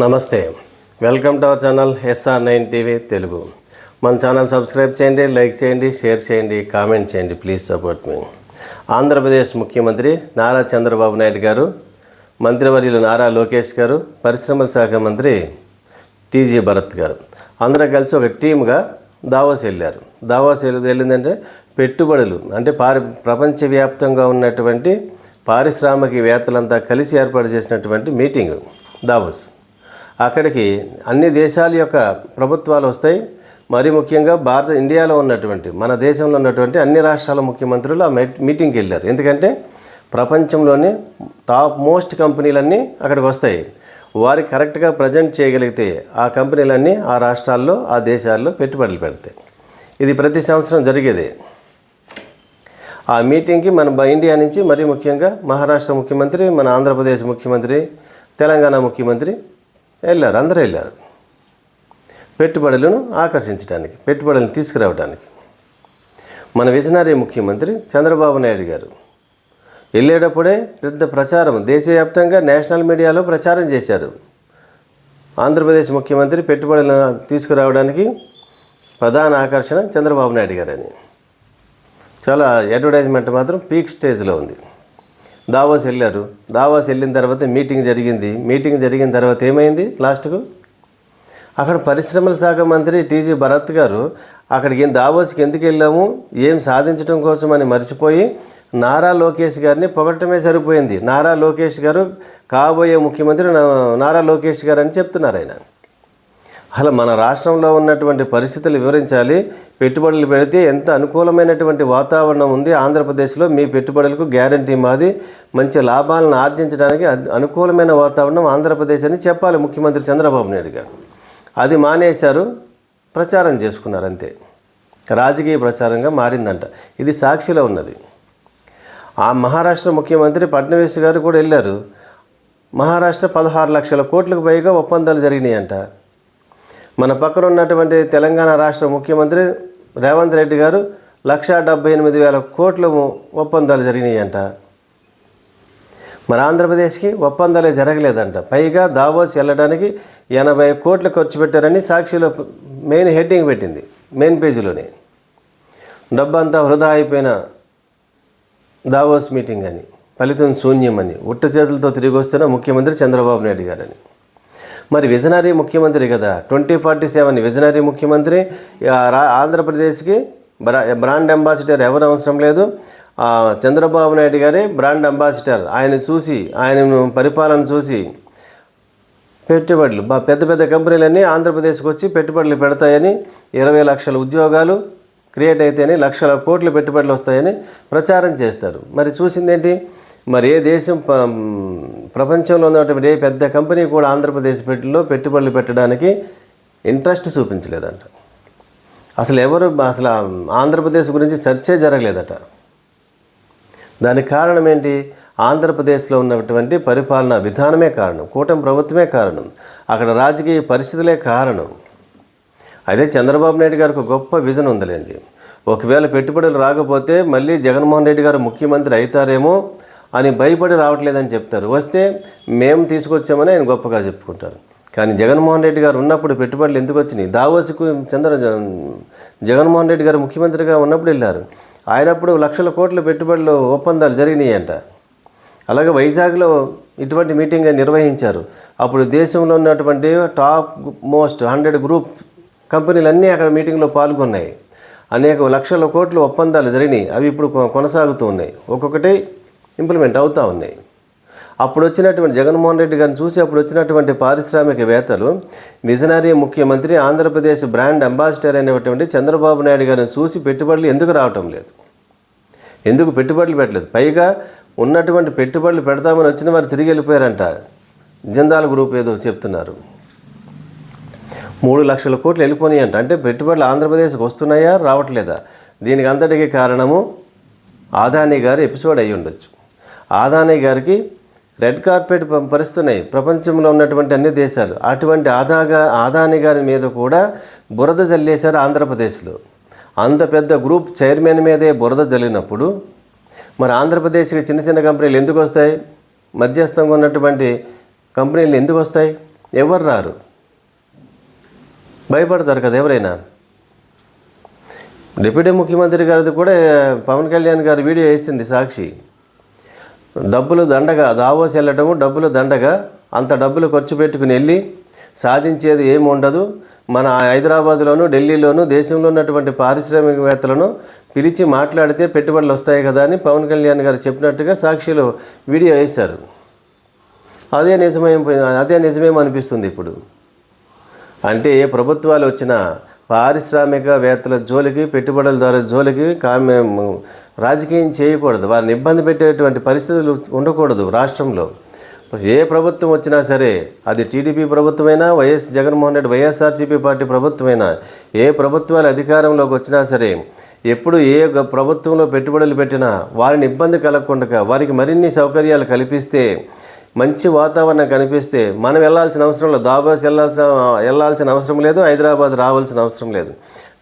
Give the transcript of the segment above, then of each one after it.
నమస్తే. Welcome to our channel SR nine TV Telugu. మన channel subscribe చేయండి like చేయండి షేర్ చేయండి కామెంట్ చేయండి ప్లీజ్ సపోర్ట్ మీ. ఆంధ్రప్రదేశ్ ముఖ్యమంత్రి నారా చంద్రబాబు నాయుడు గారు మంత్రివర్యులు నారా లోకేష్ గారు పరిశ్రమల శాఖ మంత్రి టీజీ భరత్ గారు. అందరూ కలిసి ఒక టీమ్గా దావాస్ వెళ్ళారు. దావాస్ వెళ్ళి వెళ్ళిందంటే పెట్టుబడులు అంటే పారి ప్రపంచవ్యాప్తంగా ఉన్నటువంటి పారిశ్రామికవేత్తలంతా కలిసి ఏర్పాటు చేసినటువంటి మీటింగ్ దావోస్. అక్కడికి అన్ని దేశాల యొక్క ప్రభుత్వాలు వస్తాయి. మరి ముఖ్యంగా భారత ఇండియాలో ఉన్నటువంటి మన దేశంలో ఉన్నటువంటి అన్ని రాష్ట్రాల ముఖ్యమంత్రులు ఆ మీటింగ్కి వెళ్ళారు. ఎందుకంటే ప్రపంచంలోని టాప్ మోస్ట్ కంపెనీలన్నీ అక్కడికి వస్తాయి. వారికి కరెక్ట్గా ప్రజెంట్ చేయగలిగితే ఆ కంపెనీలన్నీ ఆ రాష్ట్రాల్లో ఆ దేశాల్లో పెట్టుబడులు పెడతాయి. ఇది ప్రతి సంవత్సరం జరిగేది. ఆ మీటింగ్కి మన బ- ఇండియా నుంచి మరీ ముఖ్యంగా మహారాష్ట్ర ముఖ్యమంత్రి మన ఆంధ్రప్రదేశ్ ముఖ్యమంత్రి తెలంగాణ ముఖ్యమంత్రి వెళ్ళారు అందరూ వెళ్ళారు. పెట్టుబడులను ఆకర్షించడానికి పెట్టుబడులను తీసుకురావడానికి మన విజనరీ ముఖ్యమంత్రి చంద్రబాబు నాయుడు గారు వెళ్ళేటప్పుడే పెద్ద ప్రచారం దేశవ్యాప్తంగా నేషనల్ మీడియాలో ప్రచారం చేశారు. ఆంధ్రప్రదేశ్ ముఖ్యమంత్రి పెట్టుబడులను తీసుకురావడానికి ప్రధాన ఆకర్షణ చంద్రబాబు నాయుడు గారని. చాలా అడ్వర్టైజ్మెంట్ మాత్రం పీక్ స్టేజ్లో ఉంది. దావాస్ వెళ్ళారు. దావాస్ వెళ్ళిన తర్వాత మీటింగ్ జరిగింది. మీటింగ్ జరిగిన తర్వాత ఏమైంది లాస్ట్కు? అక్కడ పరిశ్రమల శాఖ మంత్రి టీజీ భరత్ గారు అక్కడికి దావోస్కి ఎందుకు వెళ్ళాము? ఏం సాధించడం కోసం అని మర్చిపోయి నారా లోకేష్ గారిని పొగట్టమే సరిపోయింది. నారా లోకేష్ గారు కాబోయే ముఖ్యమంత్రి నా- నారా లోకేష్ గారు అని చెప్తున్నారు ఆయన. అలా మన రాష్ట్రంలో ఉన్నటువంటి పరిస్థితులు వివరించాలి. పెట్టుబడులు పెడితే ఎంత అనుకూలమైనటువంటి వాతావరణం ఉంది ఆంధ్రప్రదేశ్లో మీ పెట్టుబడులకు గ్యారంటీ మాది. మంచి లాభాలను ఆర్జించడానికి అనుకూలమైన వాతావరణం ఆంధ్రప్రదేశ్ అని చెప్పాలి ముఖ్యమంత్రి చంద్రబాబు నాయుడు గారు. అది మానేశారు ప్రచారం చేసుకున్నారు అంతే. రాజకీయ ప్రచారంగా మారిందంట. ఇది సాక్షిలో ఉన్నది. ఆ మహారాష్ట్ర ముఖ్యమంత్రి ఫడ్నవీస్ గారు కూడా వెళ్ళారు. మహారాష్ట్ర పదహారు లక్షల కోట్లకు పైగా ఒప్పందాలు జరిగినాయంట. మన పక్కన ఉన్నటువంటి తెలంగాణ రాష్ట్ర ముఖ్యమంత్రి రేవంత్ రెడ్డి గారు లక్షా డెబ్బై ఎనిమిది వేల కోట్ల ఒప్పందాలు జరిగినాయంట. మరి ఆంధ్రప్రదేశ్కి ఒప్పందాలే జరగలేదంట. పైగా దావోస్ వెళ్ళడానికి ఎనభై కోట్లు ఖర్చు పెట్టారని సాక్షిలో మెయిన్ హెడ్డింగ్ పెట్టింది మెయిన్ పేజీలోనే. డబ్బంతా వృధా అయిపోయిన దావోస్ మీటింగ్ అని ఫలితం శూన్యమని ఉట్ట చేతులతో తిరిగి వస్తున్న ముఖ్యమంత్రి చంద్రబాబు నాయుడు గారని. మరి విజనరీ ముఖ్యమంత్రి కదా. ట్వంటీ ఫార్టీ సెవెన్ విజనరీ ముఖ్యమంత్రి ఆంధ్రప్రదేశ్కి బ్రా బ్రాండ్ అంబాసిడర్ ఎవరు అవసరం లేదు. చంద్రబాబు నాయుడు గారే బ్రాండ్ అంబాసిడర్. ఆయన చూసి ఆయన పరిపాలన చూసి పెట్టుబడులు పెద్ద పెద్ద కంపెనీలన్నీ ఆంధ్రప్రదేశ్కి వచ్చి పెట్టుబడులు పెడతాయని ఇరవై లక్షల ఉద్యోగాలు క్రియేట్ అయితేనే లక్షల కోట్ల పెట్టుబడులు వస్తాయని ప్రచారం చేస్తారు. మరి చూసిందేంటి? మరి ఏ దేశం ప- ప్రపంచంలో ఉన్నటువంటి ఏ పెద్ద కంపెనీ కూడా ఆంధ్రప్రదేశ్ పెట్టిలో పెట్టుబడులు పెట్టడానికి ఇంట్రెస్ట్ చూపించలేదంట. అసలు ఎవరు అసలు ఆంధ్రప్రదేశ్ గురించి చర్చే జరగలేదట. దానికి కారణం ఏంటి? ఆంధ్రప్రదేశ్లో ఉన్నటువంటి పరిపాలనా విధానమే కారణం కూటమి ప్రభుత్వమే కారణం అక్కడ రాజకీయ పరిస్థితులే కారణం. అదే చంద్రబాబు నాయుడు గారికి గొప్ప విజన్ ఉందిలేండి. ఒకవేళ పెట్టుబడులు రాకపోతే మళ్ళీ జగన్మోహన్ రెడ్డి గారు ముఖ్యమంత్రి అవుతారేమో అని భయపడి రావట్లేదని చెప్తారు. వస్తే మేము తీసుకొచ్చామని ఆయన గొప్పగా చెప్పుకుంటారు. కానీ జగన్మోహన్ రెడ్డి గారు ఉన్నప్పుడు పెట్టుబడులు ఎందుకు వచ్చినాయి? దావోసుకు చంద్ర జగన్మోహన్ రెడ్డి గారు ముఖ్యమంత్రిగా ఉన్నప్పుడు వెళ్ళారు. ఆయనప్పుడు లక్షల కోట్ల పెట్టుబడులు ఒప్పందాలు జరిగినాయంట. అలాగే వైజాగ్లో ఇటువంటి మీటింగ్ నిర్వహించారు. అప్పుడు దేశంలో ఉన్నటువంటి టాప్ మోస్ట్ హండ్రెడ్ గ్రూప్ కంపెనీలన్నీ అక్కడ మీటింగ్లో పాల్గొన్నాయి. అనేక లక్షల కోట్ల ఒప్పందాలు జరిగినాయి. అవి ఇప్పుడు కొ- కొనసాగుతూ ఉన్నాయి. ఒక్కొక్కటి ఇంప్లిమెంట్ అవుతూ ఉన్నాయి. అప్పుడు వచ్చినటువంటి జగన్మోహన్ రెడ్డి గారిని చూసి అప్పుడు వచ్చినటువంటి పారిశ్రామికవేత్తలు విజనరీ ముఖ్యమంత్రి ఆంధ్రప్రదేశ్ బ్రాండ్ అంబాసిడర్ అయినటువంటి చంద్రబాబు నాయుడు గారిని చూసి పెట్టుబడులు ఎందుకు రావటం లేదు? ఎందుకు పెట్టుబడులు పెట్టలేదు? పైగా ఉన్నటువంటి పెట్టుబడులు పెడతామని వచ్చిన వారు తిరిగి వెళ్ళిపోయారంట. జిందాల్ గ్రూప్ ఏదో చెప్తున్నారు. మూడు లక్షల కోట్లు వెళ్ళిపోయినాయంట అంటే పెట్టుబడులు ఆంధ్రప్రదేశ్కి వస్తున్నాయా? రావట్లేదా? దీనికి అంతటికీ కారణము ఆదాని గారు ఎపిసోడ్ అయి ఉండొచ్చు ఆదాని గారికి రెడ్ కార్పెట్ పరిస్తున్నాయి. ప్రపంచంలో ఉన్నటువంటి అన్ని దేశాలు. అటువంటి ఆదాగా ఆదాని గారి మీద కూడా బురద జల్లేశారు ఆంధ్రప్రదేశ్లో. అంత పెద్ద గ్రూప్ చైర్మన్ మీదే బురద జల్లినప్పుడు మరి ఆంధ్రప్రదేశ్కి చిన్న చిన్న కంపెనీలు ఎందుకు వస్తాయి? మధ్యస్థంగా ఉన్నటువంటి కంపెనీలు ఎందుకు వస్తాయి? ఎవరు రారు? భయపడతారు కదా ఎవరైనా? డిప్యూటీ ముఖ్యమంత్రి గారిది కూడా పవన్ కళ్యాణ్ గారి వీడియో వేసింది సాక్షి. డబ్బులు దండగా దావోస్ వెళ్ళటము డబ్బులు దండగా అంత డబ్బులు ఖర్చు పెట్టుకుని వెళ్ళి సాధించేది ఏమి ఉండదు. మన హైదరాబాద్లోను ఢిల్లీలోను దేశంలో ఉన్నటువంటి పారిశ్రామికవేత్తలను పిలిచి మాట్లాడితే పెట్టుబడులు వస్తాయి కదా అని పవన్ కళ్యాణ్ గారు చెప్పినట్టుగా సాక్షిలో వీడియో వేశారు. అదే నిజమైపోయింది అదే నిజమేమనిపిస్తుంది ఇప్పుడు? అంటే ఏ ప్రభుత్వాలు వచ్చినా పారిశ్రామికవేత్తల జోలికి పెట్టుబడులదారుల జోలికి కామె రాజకీయం చేయకూడదు. వారిని ఇబ్బంది పెట్టేటువంటి పరిస్థితులు ఉండకూడదు రాష్ట్రంలో. ఏ ప్రభుత్వం వచ్చినా సరే అది టీడీపీ ప్రభుత్వమైనా YS Jaganmohan Reddy YSRCP party ప్రభుత్వమైనా ఏ ప్రభుత్వాలు అధికారంలోకి వచ్చినా సరే ఎప్పుడు ఏ ప్రభుత్వంలో పెట్టుబడులు పెట్టినా వారిని ఇబ్బంది కలగకుండా వారికి మరిన్ని సౌకర్యాలు కల్పిస్తే మంచి వాతావరణం కనిపిస్తే మనం వెళ్ళాల్సిన అవసరం లేదు. దాబాస్ వెళ్ళాల్సిన వెళ్ళాల్సిన అవసరం లేదు హైదరాబాద్ రావాల్సిన అవసరం లేదు.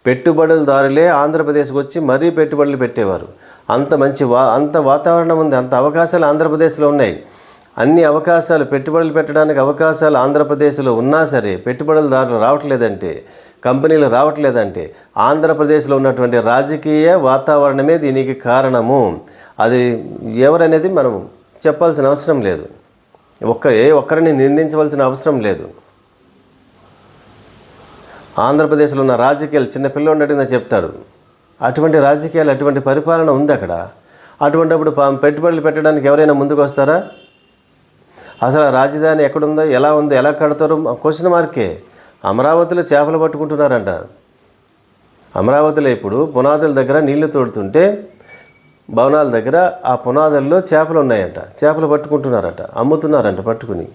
పెట్టుబడులదారులే ఆంధ్రప్రదేశ్కి వచ్చి మరీ పెట్టుబడులు పెట్టేవారు. అంత మంచి వా అంత వాతావరణం ఉంది అంత అవకాశాలు ఆంధ్రప్రదేశ్లో ఉన్నాయి. అన్ని అవకాశాలు పెట్టుబడులు పెట్టడానికి అవకాశాలు ఆంధ్రప్రదేశ్లో ఉన్నా సరే పెట్టుబడులదారులు రావట్లేదంటే కంపెనీలు రావట్లేదంటే ఆంధ్రప్రదేశ్లో ఉన్నటువంటి రాజకీయ వాతావరణమే దీనికి కారణము. అది ఎవరనేది మనం చెప్పాల్సిన అవసరం లేదు. ఒక్క ఏ ఒక్కరిని నిందించవలసిన అవసరం లేదు. ఆంధ్రప్రదేశ్లో ఉన్న రాజకీయాలు చిన్న పిల్లోడు చెప్తాడు. అటువంటి రాజకీయాలు అటువంటి పరిపాలన ఉంది అక్కడ. అటువంటిప్పుడు పా- పెట్టుబడులు పెట్టడానికి ఎవరైనా ముందుకు వస్తారా? అసలు ఆ రాజధాని ఎక్కడుందో ఎలా ఉందో ఎలా కడతారో క్వశ్చన్ మార్కే అమరావతిలో చేపలు పట్టుకుంటున్నారంట. అమరావతిలో ఇప్పుడు పునాదుల దగ్గర నీళ్ళు తోడుతుంటే భవనాల దగ్గర ఆ పునాదుల్లో చేపలు ఉన్నాయంట. చేపలు పట్టుకుంటున్నారట. అమ్ముతున్నారంట పట్టుకుని.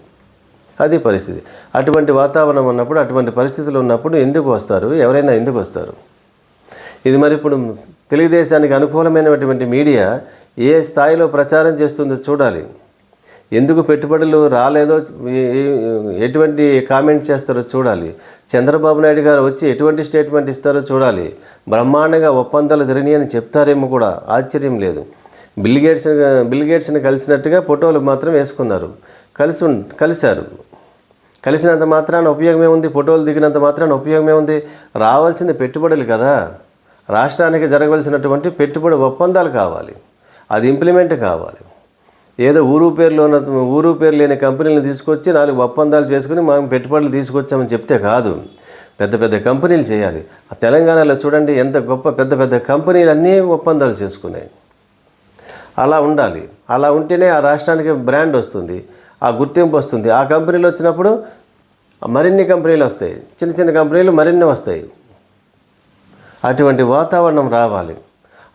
అది పరిస్థితి. అటువంటి వాతావరణం ఉన్నప్పుడు అటువంటి పరిస్థితులు ఉన్నప్పుడు ఎందుకు వస్తారు? ఎవరైనా ఎందుకు వస్తారు? ఇది మరి ఇప్పుడు తెలుగుదేశానికి అనుకూలమైనటువంటి మీడియా ఏ స్థాయిలో ప్రచారం చేస్తుందో చూడాలి. ఎందుకు పెట్టుబడులు రాలేదో ఎటువంటి కామెంట్ చేస్తారో చూడాలి. చంద్రబాబు నాయుడు గారు వచ్చి ఎటువంటి స్టేట్మెంట్ ఇస్తారో చూడాలి. బ్రహ్మాండంగా ఒప్పందాలు జరిగినాయి అని చెప్తారేమో కూడా ఆశ్చర్యం లేదు. బిల్ గేట్స్ బిల్ గేట్స్ని కలిసినట్టుగా ఫోటోలు మాత్రం వేసుకున్నారు. కలిసి కలిశారు. కలిసినంత మాత్రాన ఉపయోగమే ఉంది ఫోటోలు దిగినంత మాత్రాన ఉపయోగమే ఉంది. రావాల్సింది పెట్టుబడులు కదా. రాష్ట్రానికి జరగవలసినటువంటి పెట్టుబడి ఒప్పందాలు కావాలి. అది ఇంప్లిమెంట్ కావాలి. ఏదో ఊరు పేరులో ఉన్న ఊరు పేరు లేని కంపెనీలను తీసుకొచ్చి నాలుగు ఒప్పందాలు చేసుకుని మనం పెట్టుబడులు తీసుకొచ్చామని చెప్తే కాదు. పెద్ద పెద్ద కంపెనీలు చేయాలి. ఆ తెలంగాణలో చూడండి ఎంత గొప్ప పెద్ద పెద్ద కంపెనీలు అన్నీ ఒప్పందాలు చేసుకున్నాయి. అలా ఉండాలి. అలా ఉంటేనే ఆ రాష్ట్రానికి బ్రాండ్ వస్తుంది ఆ గుర్తింపు వస్తుంది. ఆ కంపెనీలు వచ్చినప్పుడు మరిన్ని కంపెనీలు వస్తాయి. చిన్న చిన్న కంపెనీలు మరిన్ని వస్తాయి. అటువంటి వాతావరణం రావాలి.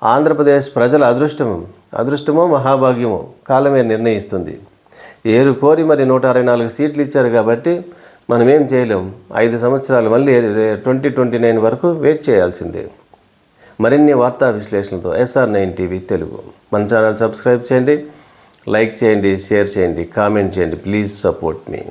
ఆంధ్రప్రదేశ్ ప్రజల అదృష్టం అదృష్టమో మహాభాగ్యమో కాలమే నిర్ణయిస్తుంది. ఏరు కోరి మరి నూట అరవై నాలుగు సీట్లు ఇచ్చారు కాబట్టి మనం ఏం చేయలేం. ఐదు సంవత్సరాలు మళ్ళీ ట్వంటీ ట్వంటీ నైన్ వరకు వెయిట్ చేయాల్సిందే. మరిన్ని వార్తా విశ్లేషణతో ఎస్ఆర్ నైన్ టీవీ తెలుగు. మన ఛానల్ సబ్స్క్రైబ్ చేయండి లైక్ చేయండి షేర్ చేయండి కామెంట్ చేయండి. Please support me.